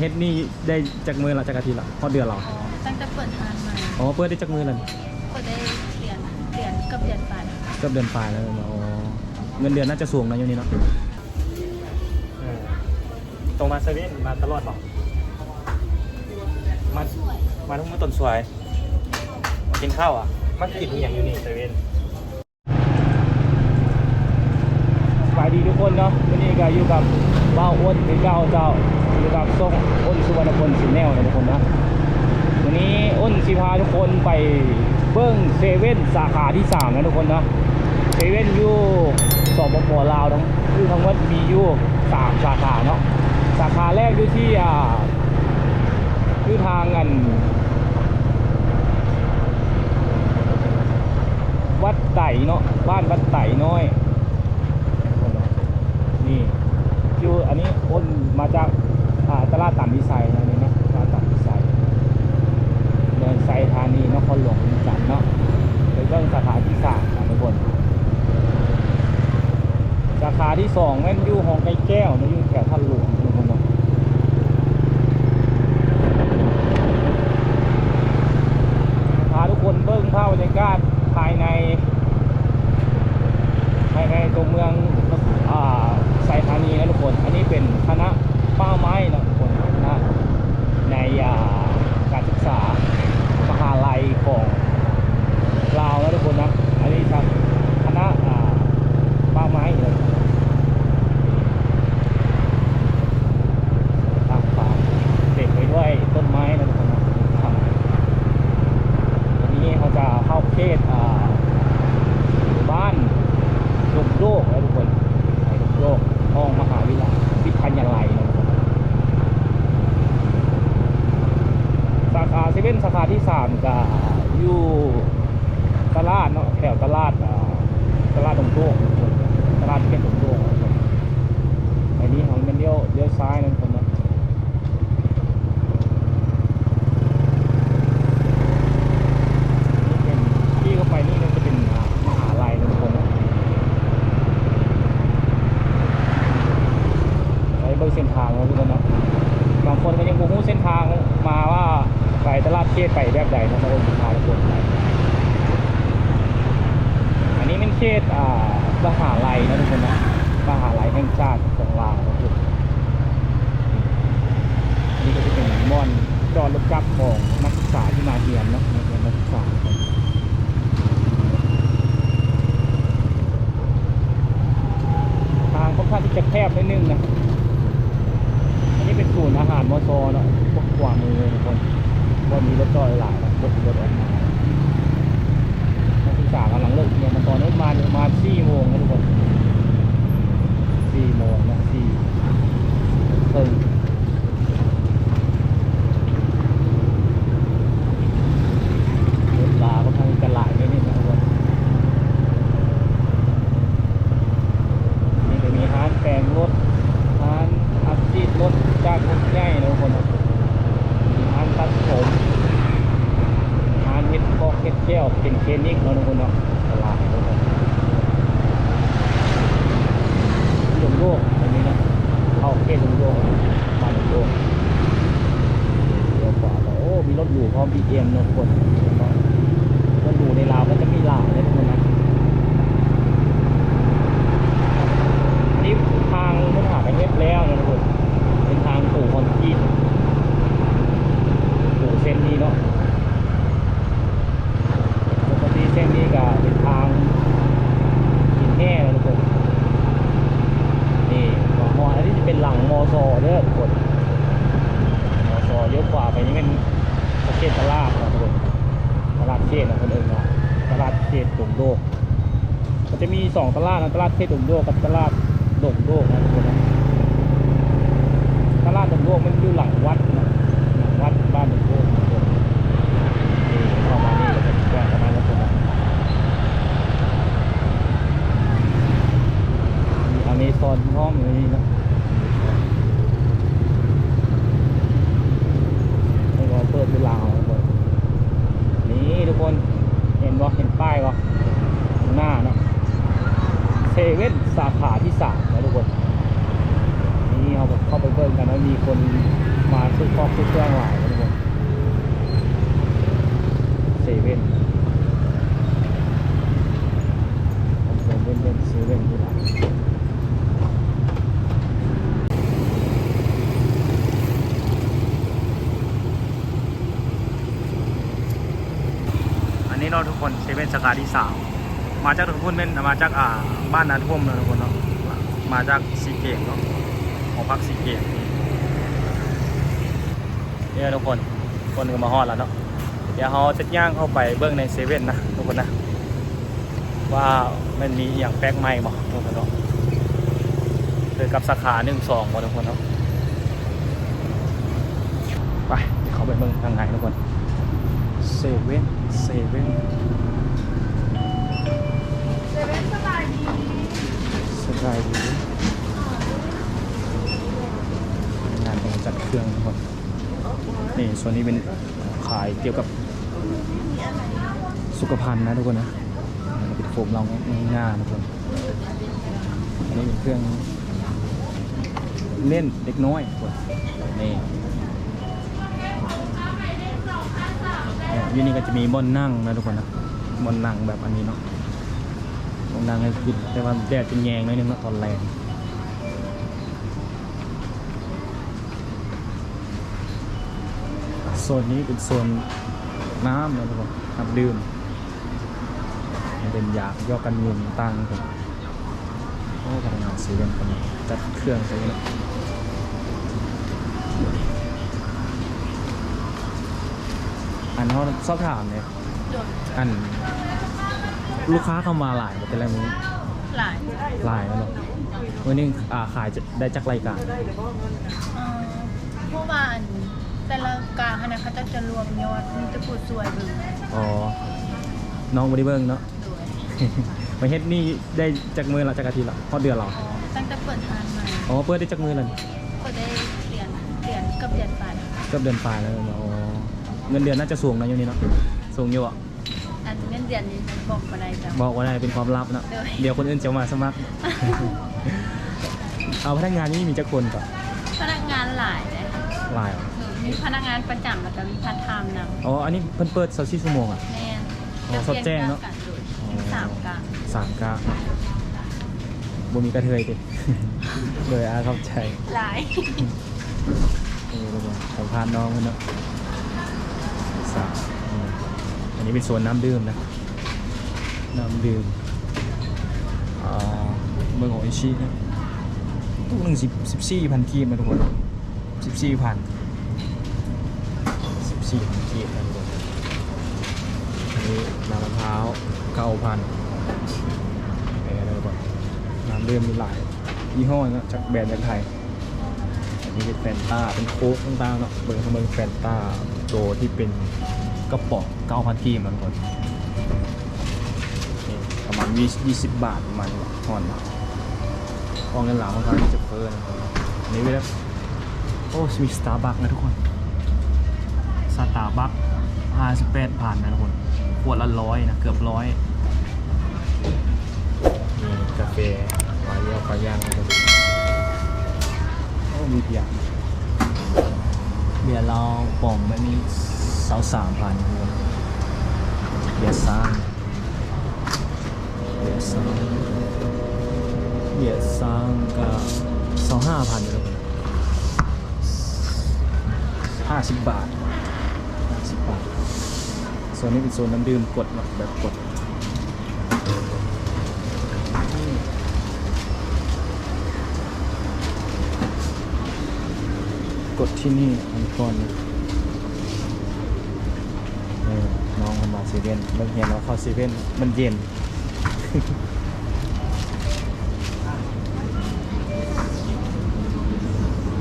เฮ็ดนี่ได้จากมือละจากอาทิตย์ละพอเดือนเหรออ๋อตั้งแต่เปิดร้านมาอ๋อเปิดได้จากมือละนี่ก็ได้เรียนเรียนกับเรียนไปเกือบเดือนปลายแล้วเนาะอ๋อเงินเดือนน่าจะสูงนะอยู่นี่เนาะตรงมาเซเว่นมาตลอดหรอมามาทุกมื้อต้นสวยมากินข้าวอะมากินอหย่างอยู่นี่เซเว่นสบายดีทุกคนเนาะวันนี้ ก็อยู่กับเบ้าอ้นคือเก้าเจ้าอยู่กับส่งอ้นสุวรรณพลสินแนวนะทุกคนนะวันนี้อ้นสิพาทุกคนไปเบิ้งเซเว่นสาขาที่3นะทุกคนนะเซเว่นอยู่สปปลาวทั้งคือทั้งหมดมีอยู่3สาขาเนาะสาขาแรกอยู่ที่อ่าคือทางอันวัดไต่เนาะบ้านวัดไต่น้อย นี่ยูอันนี้อ้นมาจากอ่าตลาดต่ำวิสัยนะนี่นะตลาดต่ำวิสัยเดินไซธานีนครหลวงจันเนาะไปเบิ่งสาขาที่สามนะทุกคนสาขาที่สองแม่นอยู่หองไก่แก้วนะอยู่แถวท่านหลวงทุกคนเนาะพาทุกคนเบิ่งภาพบรรยากาศภายในภายในตัวเมืองอ่าไซธานีนะทุกคน อันนี้เป็นคณะป้าไม้นะทุกคนคณะ ในอ่าการศึกษามหาลัยของลาวนะทุกคนนะ อันนี้ทางคณะอ่าป่าไม้เลยทางป่าเด็กไปด้วยต้นไม้นะทุกคนนะทางวันนี้เขาจะเข้าเขตอ่าบ้านลูกโลกนะทุกคนไปลูกโลกห้องมหาวิทยาลัยวิทยาลัยนะทุกคน สาขาเซเว่นสาขา ที่สามก็อยู่ตลาดเนาะแถวตลาดอ่าตลาดตรงโต้งตลาดที่เป็นตรงโต้งไอ้นี้ของมันเลี้ยวเลี้ยวซ้ายนั่นคนเนาะนี่เป็นที่เข้าไปนี่มันจะเป็นอ่ามหาลัยนะทุกคนเนาะไปเบิ่งเส้นทางแล้วทุกคนเนาะ บางคนก็ยังบูรู้เส้นทางมาว่าไปตลาดเขตไปแบบใดนะบางคนพาทุกคนไปอันนี้เป็นเขตอ่ามหาลัยนะทุกคนนะมหาลัยแห่งชาติของลาวนะทุกคนอันนี้ก็จะเป็นม่ ดอนรถจับของนักศึกษาที่มาเรียนเนาะนักเรียนนักศึกษาทางค่อนข้างที่จะแคบนิดนึงนะ อันนี้เป็นศูนย์อาหารมอซอเนาะพวกขวามือเลยทุกคนว่ามีรถจอดหลายนะรถรถออกมานักศึกษากำลังเลิกเรียนมาตอนนี้มาประมาณสี่โมงนะทุกคนสี่โมงนะสี่ครึ่งรถลาก็ทางกันหลายนิดนึงนะทุกคน นี่จะมีร้านแปลงรถร้านอัดจีดรถจากรถใหญ่นะทุกคนนะมีร้านตัดผมร้านเฮ็ดคอกเฮ็ดแก้วเป็นเคนิกเนาะทุกคนเนาะตลาดทุกคนหลงโลกอันนี้นะเข้าเขตหลงโลกบ้านหลงโลกเดี๋ยวกว่าไปโอ้ มีรถหรูพร้อมบีเอ็มเนาะทุกคนรถหรูในลาวก็จะมีหลายนะทุกคนนะ อันนี้ทางมุกหากันเรียบแล้วนะทุกคนเป็นทางปู่คอนกรีตปู่เส้นนี้เนาะปกติเส้นนี้ก็เป็นทางหินแห่นะทุกคนนี่มอมออันนี้จะเป็นหลังมอซอเด้อทุกคนมอซอเลี้ยวขวาไปนี่เป็นประเท ศตลาดนะทุกคนตลาดเชษนะคนเอิญเนาะตลาดเชษตุ่มโลกมันจะมีสองตลาดนะตลาดเทศดงโยกกับตลาดดงโยกนะทุกคนตลาดดงโยกมันอยู่หลังวัดนะหลังวัดบ้านดงโยกนะทุกคนนี่เข้ามานี่ก็เป็นแกงประมาณนี้ทุกคนนะมีอเมซอนห้องอยู่นี่นะนี่ก็เปิดเวลาทุกคนนี่ทุกคนเห็นบ่เห็นป้ายบ่ ข้างหน้าเนาะเซเว่นสาขาที่สามนะทุกคน นี่เขาเข้าไปเบิ่งกันว่ามีคน ซื้อของซื้อเครื่องหลายนะทุกคน เว่นผมเป็นเล่นเล่นซื้อเล่นที่หลังอันนี้เราะทุกคนเซเว่นสาขาที่สามมาจากทุกคนเป็นมาจากอ่าบ้านนาท่วมนะทุกคนเนาะมาจากสีเกตเนาะหองพักสีเกตเนี่ยทุกคนคนก็มาฮอดแล้วเนาะ เดี๋ยวเราจะย่างเข้าไปเบื้องในเซเว่นนะทุกคนนะ ว่ามันมีอหย่างแปลกใหม่บ่ทุกคนเนาะเกิดกับสาขาหนึ่งสองบ่ทุกคนเนาะไปเข้าไปเบื้องทางไหนทุกคนเซเว่นเซเว่นเซเว่นสบายดีสบายดีงานการจัดเครื่องทุกคนนี่ส่วนนี้เป็นขายเกี่ยวกับ สุขภัณฑ์นะทุกคนนะเป็นโฟมรองหน้าทุกคนอันนี้เป็นเครื่องเล่นเด็กน้อยทุกคนนี่เนี่ยอยูนี่ก็จะมีบอนนั่งนะทุกคนนะบอนนั่งแบบอันนี้เนาะบอนนั่งให้กินแต่ว่าแดดจะแยงหน่อยนึงเนะตอนแรงโซนนี้เป็นโซนน้ำนะทุกคนน้ำดื่ม เป็นยากยอกันยุงตั้งครับโอ้พนักงานซื้อกันคนนี้จัดเครื่องซื้อนะอันเขาสอบถามเนี่ยอัน ลูกค้าเข้ามาหลายแต่ละมื้อหลายหลายแล้วเนาะวันนี้อ่าขายจะได้จากรายการเมื่อวานแต่ละกาคณะเขาจะจะรวมยอดมีแตะปูดสวยเบึงอ๋อน้องบริเบิงเนาะ มาเฮ็ดนี่ได้จากมือละจากอาทิตย์ละพอเดือนเหรออ๋อตั้งแต่เปิดทานมาอ๋อเปิดได้จากมือเลยก็ได้เรียนเรียนกับเรียนไปเกือบเดือนปลายแล้วเนาะอ๋อเงินเดือนน่าจะสูงนะอยู่นี่เนาะสูงอยู่อะอันเงินเดือนนี้บอกมาได้จ้ะบอกว่าได้เป็นความลับเนาะเออเดี๋ยวคนอื่นจะมาสมัคร เอาพนักงานนี่มีจักคนก่อนพนักงานหลายเลยหลายเหรอหนูมีพนักงานประจำแล้วก็มีพาร์ทไทม์นำอ๋ออันนี้เพิ่นเปิดเสาร์ชั่วโมงอะแม่นอ๋อสดแจ้งเนอะ สามกลางสามกะบ่มีกระเทยติเลยอาเข้าใจหลายเออทุกคนสัมภาษณ์น้องมันเนาะสามอืมอันนี้เป็นโซนน้ำดื่มนะ น้ำดื่มอ่าเมืองของอิชินะตู้หนึ่งสิบสิบสี่พันกีบนะทุกคนสิบสี่พันสิบสี่พันกีบนะทุกคนอันนี้น้ำมะพร้าว เก้าพันเออทุกคนน้ำดื่มมีหลายยี่ห้อนะจากแบรนด์จากไทยอันนี้เป็นแฟนตาเป็นโค้กต่างๆเนาะเบอร์ทำเบอร์แฟนตาตัวที่เป็นกระป๋องเก้าพันกีบนะทุกคนนี่ประมาณ20 20บาทประมาณนี้ทอนมาพอเงินหลาของเขาจะเฟ้อนะครับนนี้เวลาโอ้มีสตาร์บัคนะทุกคนสตาร์บัค58ผ่านนะทุกคน ขวดละร้อยนะเกือบร้อยนี่กาแฟปลาเยี่ยวปลาย่างนะครับโอ้มีเบียร์เบียร์เราป่องแบบนี้สาวสามพันทุกคนเบียร์ซ่างเบียร์ซังเบียร์ซังก็สองห้าพันเลยห้าสิบบาทห้าสิบบาท โซนนี้เป็นโซนน้ำดื่มกดแบบกดกดที่นี่อันก่อนนี่น้องเขามาเซเว่นเมื่อเห็นเราเข้าเซเว่นมันเย็น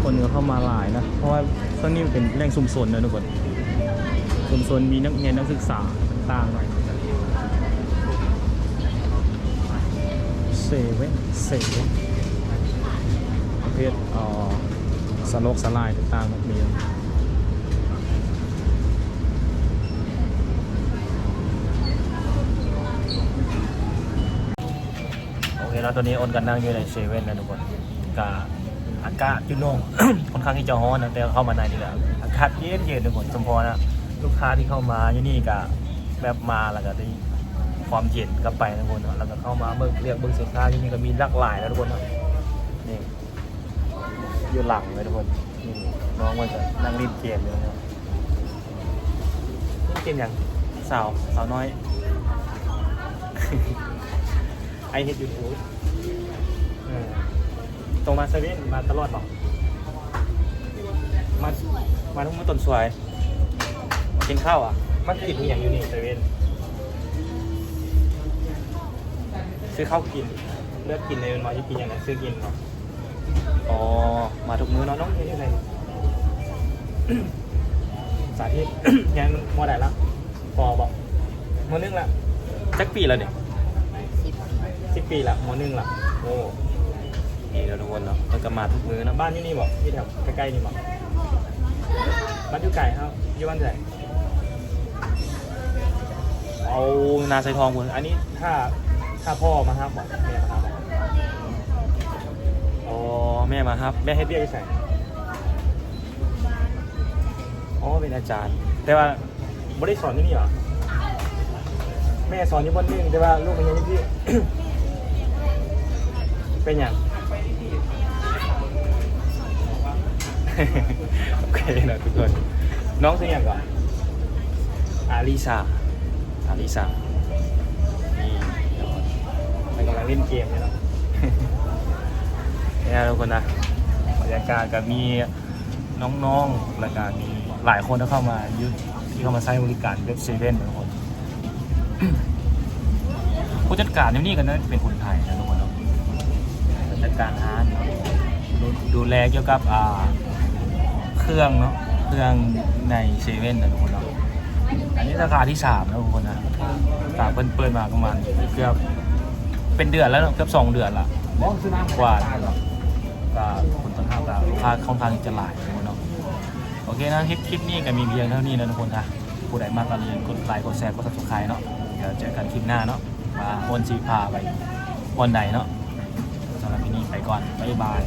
คนก็เข้ามาหลายนะ เพราะว่าตรงนี้เป็นแหล่งชุมชนนะทุกคน ชุมชนมีนักเรียนนักศึกษาต่างๆหน่อยเซเว่นเซเว่นประเภทอ่อสโลกสลายต่างๆแบบนี้โอเคแล้วตอนนี้โอนกันนั่งอยู่ในเซเว่นนะทุกคนกาอากาศจุโน่งค่อนข้างที่จะร้อนนะแต่เข้ามาในนี่แหละอากาศเย็นเย็นทุกคนสมพอนะ ลูกค้าที่เข้ามาที่นี่ก็แบบมาแล้วก็ได้ความเย็นกลับไปนะทุกคนเนาะแล้วก็เข้ามาเบิ่งเรียกเบิ่งสินค้าที่นี่ก็มีหลากหลายแล้วทุกคนนี่อยู่หลังเลยทุกคนนี่น้องมันจะนั่งเล่นเกมอยู่นะเล่นเกมอย่างสาวสาวน้อยไอเฮ็ดยูทูบตรงมาเซเว่นมาตลอดหรอมามาทุกมื้อต้นสวย กินข้าวอะ มันกินมีอย่างอยู่นี่เซเว่นซื้อข้าวกิน เลือกกินเลยมันมาจะกินอย่างไรซื้อกินเนาะอ๋อ มาทุกมื้อเนาะน้องเฮ็ดอะไรสาธิตยังมอได้ละพอบอกมอนึงละจักปีแล้วเนี่ยสิบปีละมหนึ่งละโอ้นี่เราทุกคนเนาะมันก็มาทุกมื้อนะบ้านที่นี่บอกที่แถวใกล้ๆนี่บอกบ้านอยู่ไก่ครับอยู่บ้านไหน เอานาใสทองคุณอันนี้ถ้าถ้าพ่อมาครับบอกแม่มาครับบอกอ๋อแม่มาครับ แม่ให้เบี้ยไปใส่อ๋อเป็นอาจารย์ แต่ว่าไม่ได้สอนที่นี่หรอแม่สอนอยู่บนนึงแต่ว่าลูกมันยังไม่ที่ เป็นอย่างโอเคนะทุกคน น้องชื่ออย่างก่อนอาลิซาาลิซานี่มันกำลังเล่นเกมเลยเนาะเนี่ยทุกคนนะบรรยากาศก็มีน้องๆแล้วก็มีหลายคนที่เข้ามายุที่เข้ามาใช้บริการเว็บเซเว่นทุกคนผู้จัดการที่นี่กันนะเป็นคนไทยนะทุกคนเนาะจัดการร้านดูแลเกี่ยวกับเครื่องเนาะเครื่องในเซเว่นนะทุกคนเนาะ อันนี้สาขาที่สามนะทุกคนนะสาเปิ้ลเปิดมาประมาณเกือบเป็นเดือนแล้วเนอะเกือบสองเดือนละกว่าแล้วเนาะก็คนต้นทางกับลูกค้าค่อนข้างจะหลายนะทุกคนเนาะโอเคนะคลิปคลิปนี้ก็มีเพียงเท่านี้นะทุกคนนะผู้ใดมากก็อย่าลืมกดไลค์กดแชร์กด subscribe เนาะเดี๋ยวเจอกันคลิปหน้าเนาะว่าคนสีพาไปวันไหนเนาะสำหรับที่นี่ไปก่อนบ๊ายบาย